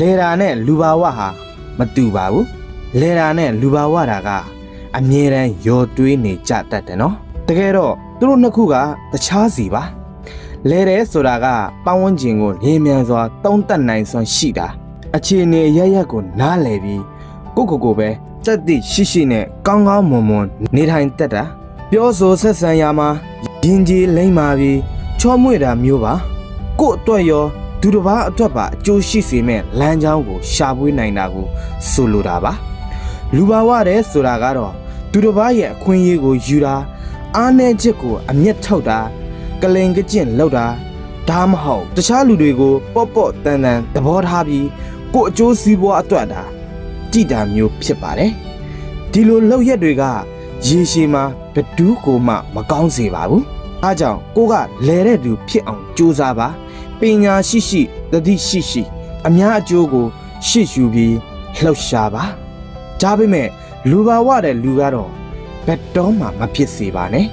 လေတာနဲ့လူဘာဝဟာမတူပါဘူးလေတာနဲ့လူဘာဝတာကအမြဲတမ်းရော်တွေးနေကြတတ်တယ်နော်တကယ်တော့သူတို့နှစ်ခုကတခြားစီပါလဲတယ်ဆိုတာကပတ်ဝန်းကျင်ကိုလင်းမြန်စွာတုံးတက်နိုင်စွမ်းရှိတာအခြေအနေရရက်ကိုနားလည်ပြီးကိုယ့်ကိုယ်ကိုယ်ပဲစက်တိရှိရှိနဲ့ကောင်းကောင်းမွန်မွန်နေထိုင်တတ်တာပြောဆိုဆက်ဆံရမှာရင်ကြီးလိမ့်မာပြီးချောမွေ့တာမျိုးပါကိုယ့်အတွက်ရော သူတစ်ပါးအတွက်ပါအကျိုးရှိစေမဲ့လမ်းကြောင်းကိုရှာဖွေနိုင်တာကိုဆိုလိုတာပါလူပါဝတဲ့ဆိုတာကတော့သူတစ်ပါးရဲ့အခွင့်အရေးကိုယူတာအားနည်းချက်ကိုအမျက်ထုတ်တာကလိန်ကကျင့်လောက်တာဒါမှမဟုတ်တခြားလူတွေကိုပေါ့ပေါ့တန်တန်သဘောထားပြီးကိုယ်အကျိုးစီးပွားအတွက်တာကြည်တာမျိုးဖြစ်ပါတယ်ဒီလိုလောက်ရက်တွေကရေရှည်မှာဘယ်သူကိုမှမကောင်းစေပါဘူးအားကြောင့်ကိုကလဲတဲ့သူဖြစ်အောင်ကြိုးစားပါ ပညာရှိရှိသတိရှိရှိ အများအကျိုးကို ရှေ့ယူပြီးလှုပ်ရှားပါကြားပေမဲ့လူပါဝတဲ့လူကတော့ဘယ်တော့မှမဖြစ်စေပါနဲ့